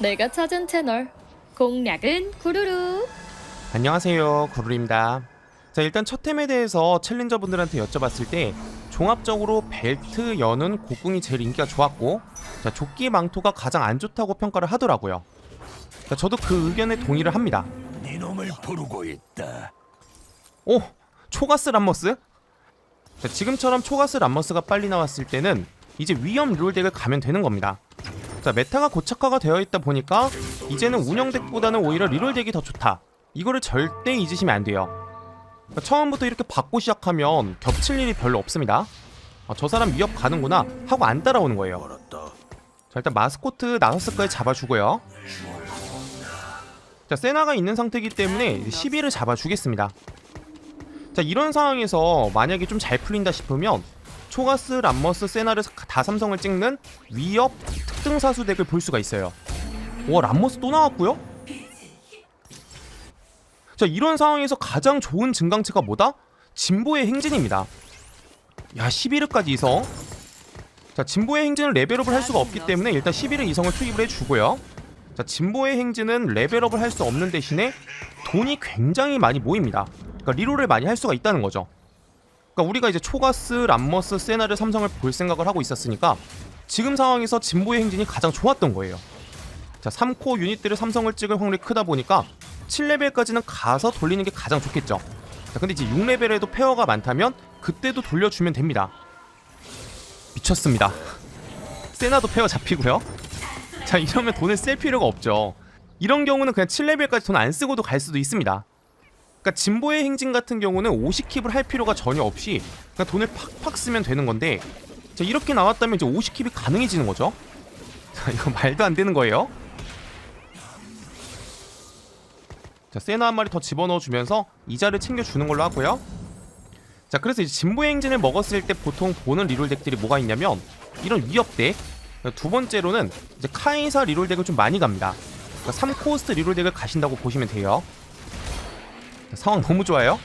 내가 찾은 채널 공략은 구루루 안녕하세요 구루입니다 자 일단 첫 템에 대해서 챌린저분들한테 여쭤봤을 때 종합적으로 벨트 연은 곡궁이 제일 인기가 좋았고 자 조끼 망토가 가장 안 좋다고 평가를 하더라고요 자 저도 그 의견에 동의를 합니다 니놈을 부르고 있다. 오! 초가스 람머스? 자, 지금처럼 초가스 람머스가 빨리 나왔을 때는 이제 위험 룰 덱을 가면 되는 겁니다. 자, 메타가 고착화가 되어 있다 보니까 이제는 운영 덱보다는 오히려 리롤 덱이 더 좋다. 이거를 절대 잊으시면 안 돼요. 그러니까 처음부터 이렇게 받고 시작하면 겹칠 일이 별로 없습니다. 아, 저 사람 위협 가는구나 하고 안 따라오는 거예요. 자 일단 마스코트 나서스까지 잡아주고요 자 세나가 있는 상태이기 때문에 11을 잡아주겠습니다 자 이런 상황에서 만약에 좀 잘 풀린다 싶으면 초가스, 람머스, 세나를 다 삼성을 찍는 위협 특등 사수 덱을 볼 수가 있어요. 와 람머스 또 나왔고요? 자 이런 상황에서 가장 좋은 증강체가 뭐다? 진보의 행진입니다. 야 11회까지 이성. 자 진보의 행진은 레벨업을 할 수가 없기 때문에 일단 11의 이성을 투입을 해주고요. 자 진보의 행진은 레벨업을 할 수 없는 대신에 돈이 굉장히 많이 모입니다. 그러니까 리롤을 많이 할 수가 있다는 거죠 그러니까 우리가 이제 초가스, 람머스, 세나를 삼성을 볼 생각을 하고 있었으니까 지금 상황에서 진보의 행진이 가장 좋았던 거예요 자 3코 유닛들을 삼성을 찍을 확률이 크다 보니까 7레벨까지는 가서 돌리는 게 가장 좋겠죠 자 근데 이제 6레벨에도 페어가 많다면 그때도 돌려주면 됩니다 미쳤습니다. 세나도 페어 잡히고요. 자 이러면 돈을 쓸 필요가 없죠. 이런 경우는 그냥 7레벨까지 돈 안 쓰고도 갈 수도 있습니다. 그러니까 진보의 행진 같은 경우는 50킵을 할 필요가 전혀 없이 그냥 돈을 팍팍 쓰면 되는 건데 자 이렇게 나왔다면 이제 50킵이 가능해지는 거죠. 자 이거 말도 안 되는 거예요. 자 세나 한 마리 더 집어넣어 주면서 이자를 챙겨 주는 걸로 하고요. 자 그래서 이제 진보의 행진을 먹었을 때 보통 보는 리롤 덱들이 뭐가 있냐면 이런 위협 덱. 두 번째로는 이제 카이사 리롤 덱을 좀 많이 갑니다. 그러니까 3코스트 리롤 덱을 가신다고 보시면 돼요. 자, 상황 너무 좋아요.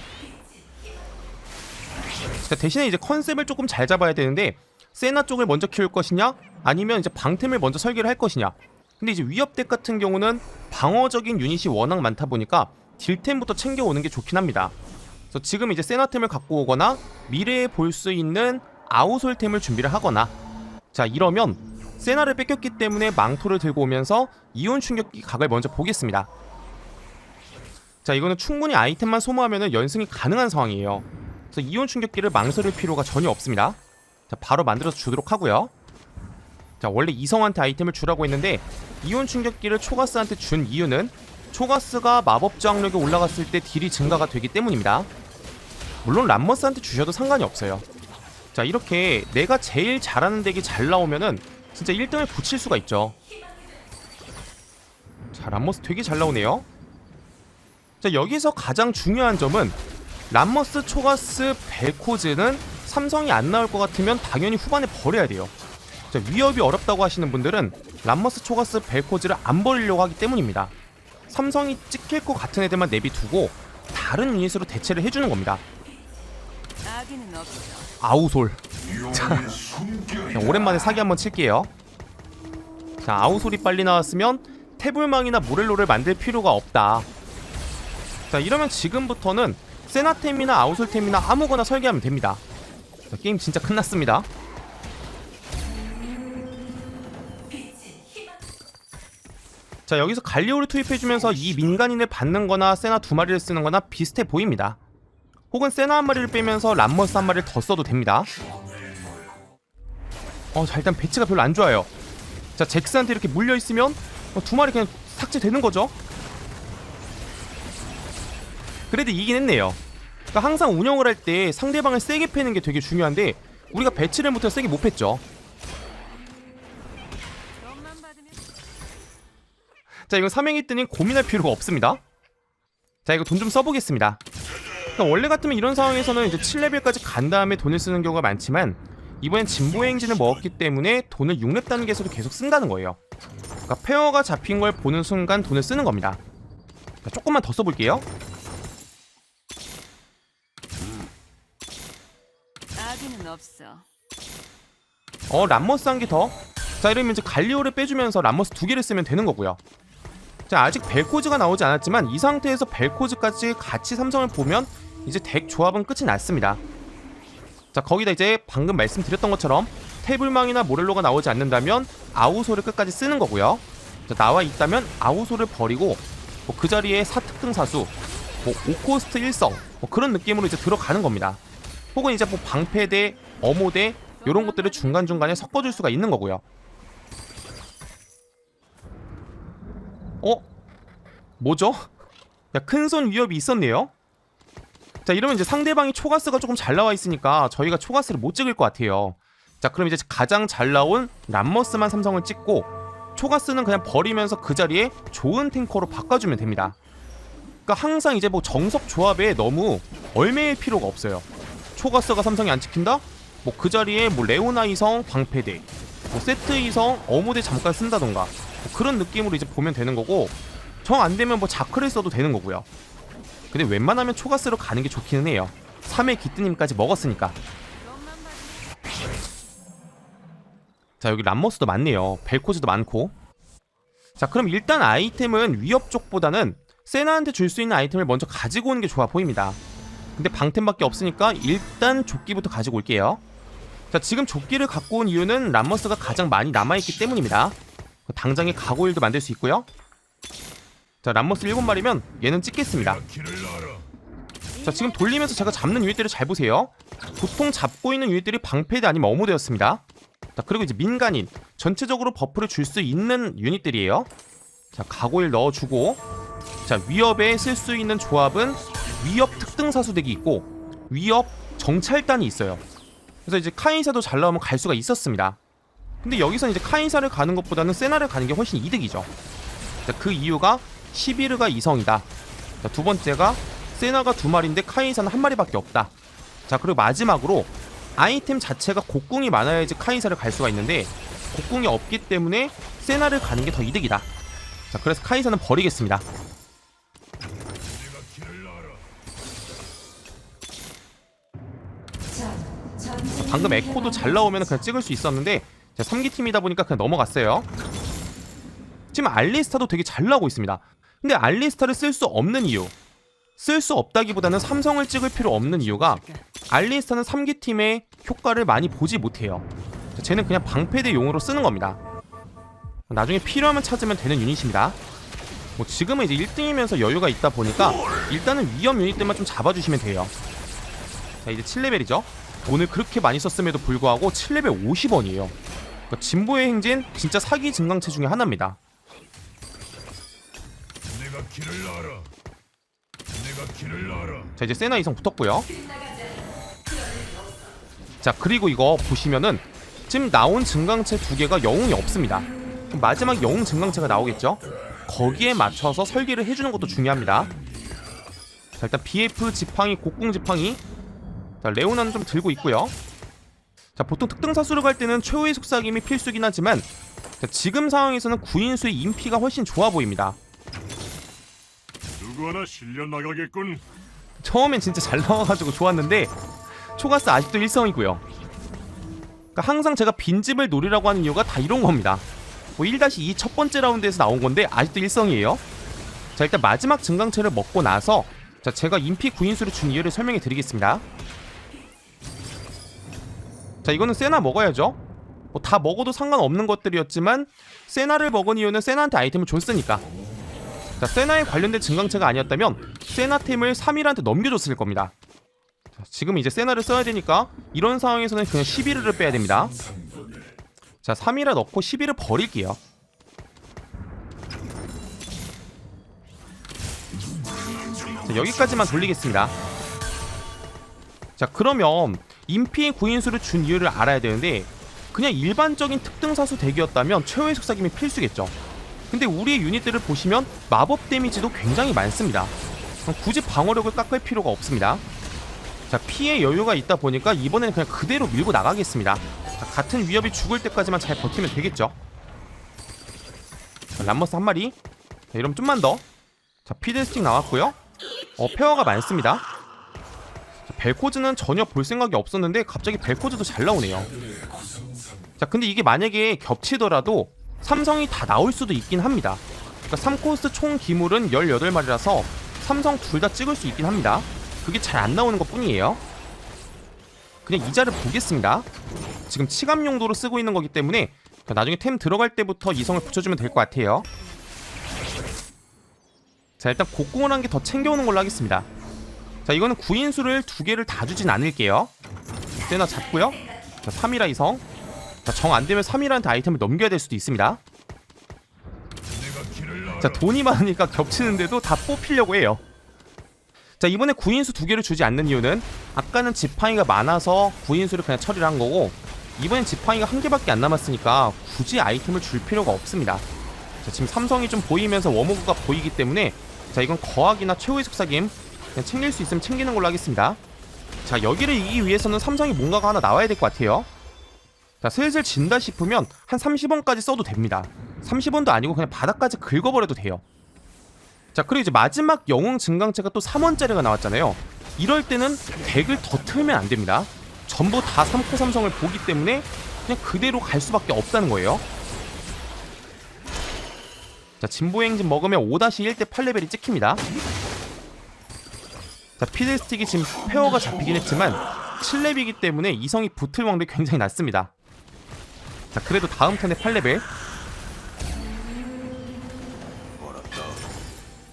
자, 대신에 이제 컨셉을 조금 잘 잡아야 되는데 세나 쪽을 먼저 키울 것이냐 아니면 이제 방템을 먼저 설계를 할 것이냐. 근데 이제 위협 덱 같은 경우는 방어적인 유닛이 워낙 많다 보니까 딜템부터 챙겨오는 게 좋긴 합니다. 그래서 지금 이제 세나템을 갖고 오거나 미래에 볼 수 있는 아우솔템을 준비를 하거나 자 이러면 세나를 뺏겼기 때문에 망토를 들고 오면서 이온 충격기 각을 먼저 보겠습니다 자 이거는 충분히 아이템만 소모하면 연승이 가능한 상황이에요 그래서 이온 충격기를 망설일 필요가 전혀 없습니다 자 바로 만들어서 주도록 하고요 자 원래 이성한테 아이템을 주라고 했는데 이온 충격기를 초가스한테 준 이유는 초가스가 마법 저항력이 올라갔을 때 딜이 증가가 되기 때문입니다. 물론 람머스한테 주셔도 상관이 없어요. 자 이렇게 내가 제일 잘하는 덱이 잘 나오면은 진짜 1등을 붙일 수가 있죠. 자 람머스 되게 잘 나오네요. 자 여기서 가장 중요한 점은 람머스, 초가스, 벨코즈는 삼성이 안 나올 것 같으면 당연히 후반에 버려야 돼요. 자 위협이 어렵다고 하시는 분들은 람머스, 초가스, 벨코즈를 안 버리려고 하기 때문입니다. 삼성이 찍힐 것 같은 애들만 내비두고 다른 유닛으로 대체를 해주는 겁니다. 아우솔. 자, 오랜만에 사기 한번 칠게요. 자, 아우솔이 빨리 나왔으면 태블망이나 모렐로를 만들 필요가 없다. 자, 이러면 지금부터는 세나템이나 아우솔템이나 아무거나 설계하면 됩니다. 자, 게임 진짜 끝났습니다. 자 여기서 갈리오를 투입해주면서 이 민간인을 받는 거나 세나 두 마리를 쓰는 거나 비슷해 보입니다 혹은 세나 한 마리를 빼면서 람머스 한 마리를 더 써도 됩니다 어 자 일단 배치가 별로 안 좋아요 자 잭스한테 이렇게 물려있으면 어, 두 마리 그냥 삭제되는 거죠 그래도 이긴 했네요. 그러니까 항상 운영을 할 때 상대방을 세게 패는 게 되게 중요한데 우리가 배치를 못해서 세게 못 받으면 자 이거 삼행이 뜨니 고민할 필요가 없습니다. 자 이거 돈 좀 써보겠습니다. 그러니까 원래 같으면 이런 상황에서는 이제 7레벨까지 간 다음에 돈을 쓰는 경우가 많지만 이번엔 진보의 행진을 먹었기 때문에 돈을 6렙 단계에서도 계속 쓴다는 거예요. 그러니까 페어가 잡힌 걸 보는 순간 돈을 쓰는 겁니다. 자, 조금만 더 써볼게요 아기는 없어. 어 람머스 한 개 더? 자 이러면 이제 갈리오를 빼주면서 람머스 두 개를 쓰면 되는 거고요. 자 아직 벨코즈가 나오지 않았지만 이 상태에서 벨코즈까지 같이 삼성을 보면 이제 덱 조합은 끝이 났습니다. 자 거기다 이제 방금 말씀드렸던 것처럼 태블망이나 모렐로가 나오지 않는다면 아우소를 끝까지 쓰는 거고요. 자, 나와 있다면 아우소를 버리고 뭐 그 자리에 사특등 사수 뭐 오코스트 일성 뭐 그런 느낌으로 이제 들어가는 겁니다 혹은 이제 뭐 방패대 어모대 이런 것들을 중간중간에 섞어줄 수가 있는 거고요. 어? 뭐죠? 야 큰손 위협이 있었네요. 자 이러면 이제 상대방이 초가스가 조금 잘 나와 있으니까 저희가 초가스를 못 찍을 것 같아요. 자 그럼 이제 가장 잘 나온 람머스만 삼성을 찍고 초가스는 그냥 버리면서 그 자리에 좋은 탱커로 바꿔주면 됩니다. 그러니까 항상 이제 뭐 정석 조합에 너무 얼매일 필요가 없어요 초가스가 삼성이 안 찍힌다? 뭐 그 자리에 뭐 레오나 이성 방패대 뭐 세트 이성 어무대 잠깐 쓴다던가. 뭐 그런 느낌으로 이제 보면 되는 거고 정 안 되면 뭐 자크를 써도 되는 거고요. 근데 웬만하면 초가스로 가는 게 좋기는 해요. 3회 기뜨님까지 먹었으니까. 자 여기 람머스도 많네요. 벨코즈도 많고. 자 그럼 일단 아이템은 위협 쪽보다는 세나한테 줄 수 있는 아이템을 먼저 가지고 오는 게 좋아 보입니다 근데 방템밖에 없으니까 일단 조끼부터 가지고 올게요. 자 지금 조끼를 갖고 온 이유는 람머스가 가장 많이 남아있기 때문입니다. 당장에 가고일도 만들 수 있고요. 자 람머스 7마리면 얘는 찍겠습니다. 자 지금 돌리면서 제가 잡는 유닛들을 잘 보세요. 보통 잡고 있는 유닛들이 방패대 아니면 어무대였습니다. 자 그리고 이제 민간인 전체적으로 버프를 줄 수 있는 유닛들이에요. 자 가고일 넣어주고. 자 위협에 쓸 수 있는 조합은 위협 특등 사수덱이 있고 위협 정찰단이 있어요 그래서 이제 카이사도 잘 나오면 갈 수가 있었습니다 근데 여기서 이제 카이사를 가는 것보다는 세나를 가는 게 훨씬 이득이죠 자, 그 이유가 시비르가 이성이다 자, 두 번째가 세나가 두 마리인데 카이사는 한 마리밖에 없다. 자 그리고 마지막으로 아이템 자체가 곡궁이 많아야지 카이사를 갈 수가 있는데 곡궁이 없기 때문에 세나를 가는 게 더 이득이다. 자 그래서 카이사는 버리겠습니다. 방금 에코도 잘 나오면 그냥 찍을 수 있었는데 자 3기 팀이다 보니까 그냥 넘어갔어요. 지금 알리스타도 되게 잘 나오고 있습니다. 근데 알리스타를 쓸 수 없는 이유 쓸 수 없다기보다는 삼성을 찍을 필요 없는 이유가 알리스타는 3기 팀의 효과를 많이 보지 못해요. 자, 쟤는 그냥 방패대 용으로 쓰는 겁니다. 나중에 필요하면 찾으면 되는 유닛입니다. 뭐 지금은 이제 1등이면서 여유가 있다 보니까 일단은 위험 유닛들만 좀 잡아주시면 돼요. 자 이제 7레벨이죠. 돈을 그렇게 많이 썼음에도 불구하고 7레벨 50원이에요. 그러니까 진보의 행진 진짜 사기 증강체 중에 하나입니다. 자 이제 세나 이성 붙었고요. 자 그리고 이거 보시면은 지금 나온 증강체 두 개가 영웅이 없습니다. 마지막 영웅 증강체가 나오겠죠? 거기에 맞춰서 설계를 해주는 것도 중요합니다. 자 일단 BF 지팡이 곡궁 지팡이 자 레오나는 좀 들고 있고요 자 보통 특등 사수를 갈 때는 최후의 속삭임이 필수긴 하지만 자, 지금 상황에서는 구인수의 인피가 훨씬 좋아 보입니다 누구 하나 실려 나가겠군. 처음엔 진짜 잘 나와가지고 좋았는데 초가스 아직도 일성이고요. 그러니까 항상 제가 빈집을 노리라고 하는 이유가 다 이런 겁니다. 뭐 1-2 첫 번째 라운드에서 나온 건데 아직도 일성이에요. 자 일단 마지막 증강체를 먹고 나서 자 제가 인피 구인수를 준 이유를 설명해 드리겠습니다. 자 이거는 세나 먹어야죠. 뭐 다 먹어도 상관없는 것들이었지만 세나를 먹은 이유는 세나한테 아이템을 줬으니까 자, 세나에 관련된 증강체가 아니었다면 세나템을 3일한테 넘겨줬을 겁니다. 자, 지금 이제 세나를 써야 되니까 이런 상황에서는 그냥 11을 빼야 됩니다. 자, 3일을 넣고 11을 버릴게요. 자, 여기까지만 돌리겠습니다. 자, 그러면 인피 구인수를 준 이유를 알아야 되는데 그냥 일반적인 특등사수 덱이었다면 최후의 속삭임이 필수겠죠. 근데 우리의 유닛들을 보시면 마법 데미지도 굉장히 많습니다. 굳이 방어력을 깎을 필요가 없습니다. 자 피해 여유가 있다 보니까 이번에는 그냥 그대로 밀고 나가겠습니다. 자, 같은 위협이 죽을 때까지만 잘 버티면 되겠죠. 자, 람머스 한 마리. 자, 이러면 좀만 더. 자 피드스틱 나왔고요. 어 페어가 많습니다. 자, 벨코즈는 전혀 볼 생각이 없었는데 갑자기 벨코즈도 잘 나오네요. 자 근데 이게 만약에 겹치더라도 삼성이 다 나올 수도 있긴 합니다. 그러니까 3코스 총 기물은 18마리라서 삼성 둘 다 찍을 수 있긴 합니다. 그게 잘 안 나오는 것 뿐이에요. 그냥 이자를 보겠습니다. 지금 치감 용도로 쓰고 있는 거기 때문에 나중에 템 들어갈 때부터 이성을 붙여주면 될 것 같아요. 자 일단 곡궁을 한 개 더 챙겨오는 걸로 하겠습니다 자 이거는 구인수를 두 개를 다 주진 않을게요. 세나 잡고요. 자 3이라 이성. 자정 안되면 3이라한테 아이템을 넘겨야 될 수도 있습니다. 자 돈이 많으니까 겹치는데도 다 뽑히려고 해요. 자 이번에 구인수 두 개를 주지 않는 이유는 아까는 지팡이가 많아서 구인수를 그냥 처리를 한 거고 이번엔 지팡이가 한 개밖에 안 남았으니까 굳이 아이템을 줄 필요가 없습니다. 자 지금 삼성이 좀 보이면서 워머그가 보이기 때문에 자 이건 거학이나 최후의 속삭임 그냥 챙길 수 있으면 챙기는 걸로 하겠습니다. 자 여기를 이기기 위해서는 삼성이 뭔가가 하나 나와야 될 것 같아요. 자 슬슬 진다 싶으면 한 30원까지 써도 됩니다. 30원도 아니고 그냥 바닥까지 긁어버려도 돼요. 자 그리고 이제 마지막 영웅 증강체가 또 3원짜리가 나왔잖아요. 이럴 때는 덱을 더 틀면 안 됩니다. 전부 다 3코 삼성을 보기 때문에 그냥 그대로 갈 수밖에 없다는 거예요. 자 진보행진 먹으면 5-1대 8레벨이 찍힙니다 자 피들스틱이 지금 페어가 잡히긴 했지만 7렙이기 때문에 이성이 붙을 확률이 굉장히 낮습니다. 자 그래도 다음 턴에 8레벨.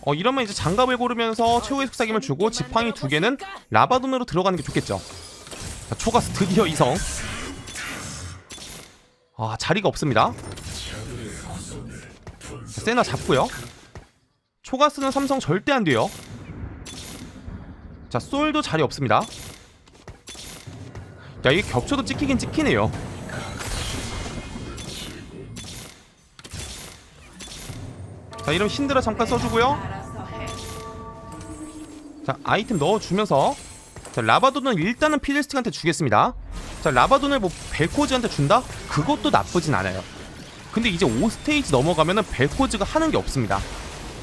어 이러면 이제 장갑을 고르면서 최후의 속삭임을 주고 지팡이 두 개는 라바돈으로 들어가는 게 좋겠죠. 자 초가스 드디어 이성. 아 자리가 없습니다. 자, 세나 잡고요. 초가스는 삼성 절대 안 돼요 자 솔도 자리 없습니다. 야 이게 겹쳐도 찍히긴 찍히네요. 자 이러면 신드라 잠깐 써주고요. 자 아이템 넣어주면서 자 라바돈은 일단은 피들스틱한테 주겠습니다. 자 라바돈을 뭐 벨코즈한테 준다? 그것도 나쁘진 않아요. 근데 이제 5스테이지 넘어가면은 벨코즈가 하는 게 없습니다.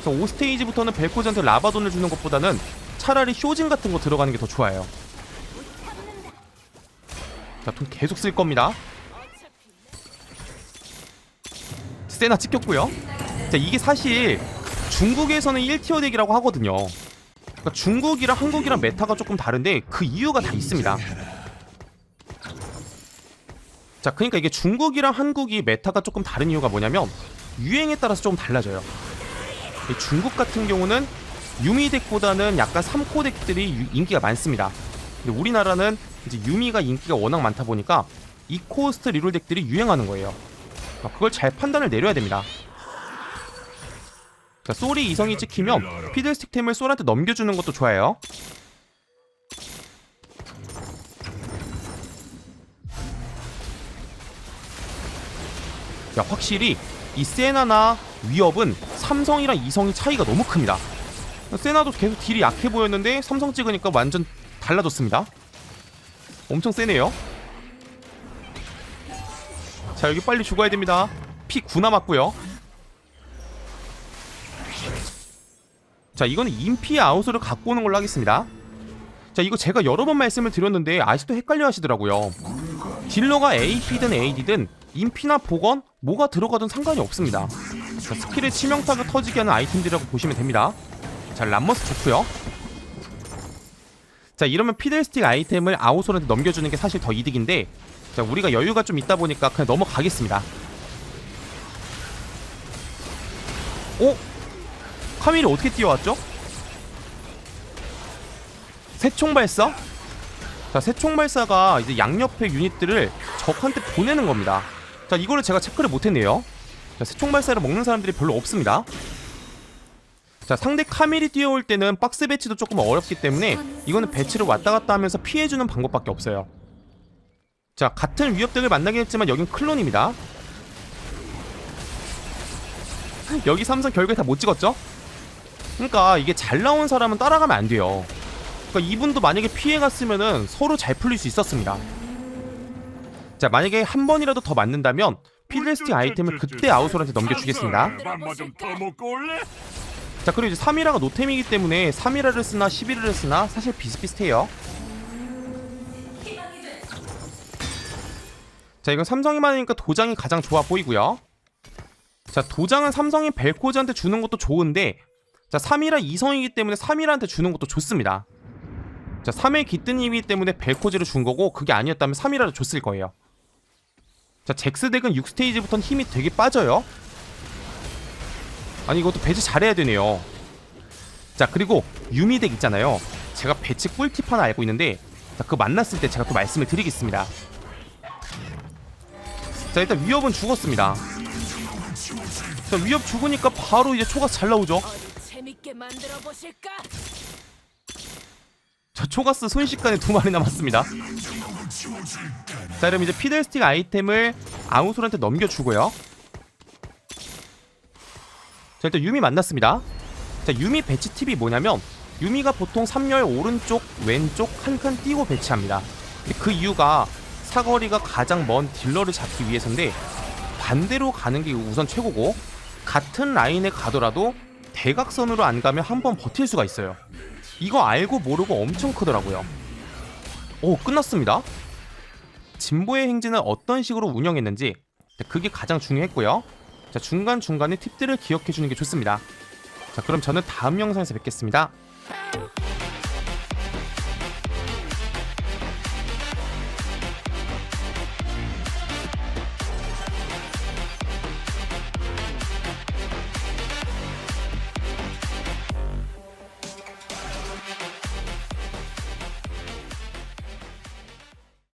그래서 5스테이지부터는 벨코즈한테 라바돈을 주는 것보다는 차라리 쇼진 같은 거 들어가는 게 더 좋아요. 자 돈 계속 쓸 겁니다. 세나 찍혔고요. 자 이게 사실 중국에서는 1티어 덱이라고 하거든요. 그러니까 중국이랑 한국이랑 메타가 조금 다른데 그 이유가 다 있습니다. 자 그러니까 이게 중국이랑 한국이 메타가 조금 다른 이유가 뭐냐면 유행에 따라서 조금 달라져요. 이 중국 같은 경우는 유미 덱보다는 약간 3코 덱들이 유- 인기가 많습니다. 근데 우리나라는 이제 유미가 인기가 워낙 많다 보니까 2코스트 리롤 덱들이 유행하는 거예요. 아, 그걸 잘 판단을 내려야 됩니다. 자, 솔이 이성이 찍히면 피들스틱 템을 솔한테 넘겨주는 것도 좋아요. 야 확실히 이 세나나 위협은 삼성이랑 이성이 차이가 너무 큽니다 세나도 계속 딜이 약해 보였는데 삼성 찍으니까 완전 달라졌습니다. 엄청 세네요. 자 여기 빨리 죽어야 됩니다. 피 9 남았고요. 자 이거는 인피 아웃으로 갖고 오는 걸로 하겠습니다. 자 이거 제가 여러 번 말씀을 드렸는데 아직도 헷갈려 하시더라고요. 딜러가 AP든 AD든 인피나 복원 뭐가 들어가든 상관이 없습니다. 자, 스킬의 치명타가 터지게 하는 아이템들이라고 보시면 됩니다 자 람머스 좋고요 자 이러면 피들스틱 아이템을 아웃솔한테 넘겨주는 게 사실 더 이득인데 자 우리가 여유가 좀 있다 보니까 그냥 넘어가겠습니다 오? 카밀이 어떻게 뛰어왔죠? 새총 발사? 자 새총 발사가 이제 양옆의 유닛들을 적한테 보내는 겁니다 자 이거를 제가 체크를 못했네요 자 새총 발사를 먹는 사람들이 별로 없습니다 자 상대 카밀이 뛰어올 때는 박스 배치도 조금 어렵기 때문에 이거는 배치를 왔다 갔다 하면서 피해주는 방법밖에 없어요. 자 같은 위협덱을 만나긴 했지만 여긴 클론입니다. 여기 삼성 결국에 다 못 찍었죠? 그러니까 이게 잘 나온 사람은 따라가면 안 돼요. 그러니까 이분도 만약에 피해갔으면은 서로 잘 풀릴 수 있었습니다. 자 만약에 한 번이라도 더 맞는다면 피들스틱 아이템을 그때 아웃솔한테 넘겨주겠습니다? 자 그리고 이제 3이라가 노템이기 때문에 3이라를 쓰나 11이라를 쓰나 사실 비슷비슷해요. 자 이건 삼성이 많으니까 도장이 가장 좋아 보이고요. 자 도장은 삼성이 벨코즈한테 주는 것도 좋은데 자 3이라 2성이기 때문에 3이라한테 주는 것도 좋습니다. 자 3의 기뜬이기 때문에 벨코즈를 준 거고 그게 아니었다면 3이라를 줬을 거예요. 자 잭스 덱은 6스테이지부터는 힘이 되게 빠져요 아니 이것도 배치 잘해야 되네요. 자 그리고 유미 덱 있잖아요. 제가 배치 꿀팁 하나 알고 있는데 자 그거 만났을 때 제가 또 말씀을 드리겠습니다. 자 일단 위협은 죽었습니다. 자 위협 죽으니까 바로 이제 초가스 잘 나오죠? 보실까? 자 초가스 순식간에 두 마리 남았습니다. 자 그럼 이제 피들스틱 아이템을 아우솔한테 넘겨주고요 자 일단 유미 만났습니다. 자 유미 배치 팁이 뭐냐면 유미가 보통 3열 오른쪽 왼쪽 한 칸 띄고 배치합니다. 그 이유가 사거리가 가장 먼 딜러를 잡기 위해서인데 반대로 가는 게 우선 최고고 같은 라인에 가더라도 대각선으로 안 가면 한 번 버틸 수가 있어요. 이거 알고 모르고 엄청 크더라고요. 오 끝났습니다. 진보의 행진을 어떤 식으로 운영했는지 그게 가장 중요했고요 자 중간중간에 팁들을 기억해 주는 게 좋습니다. 자 그럼 저는 다음 영상에서 뵙겠습니다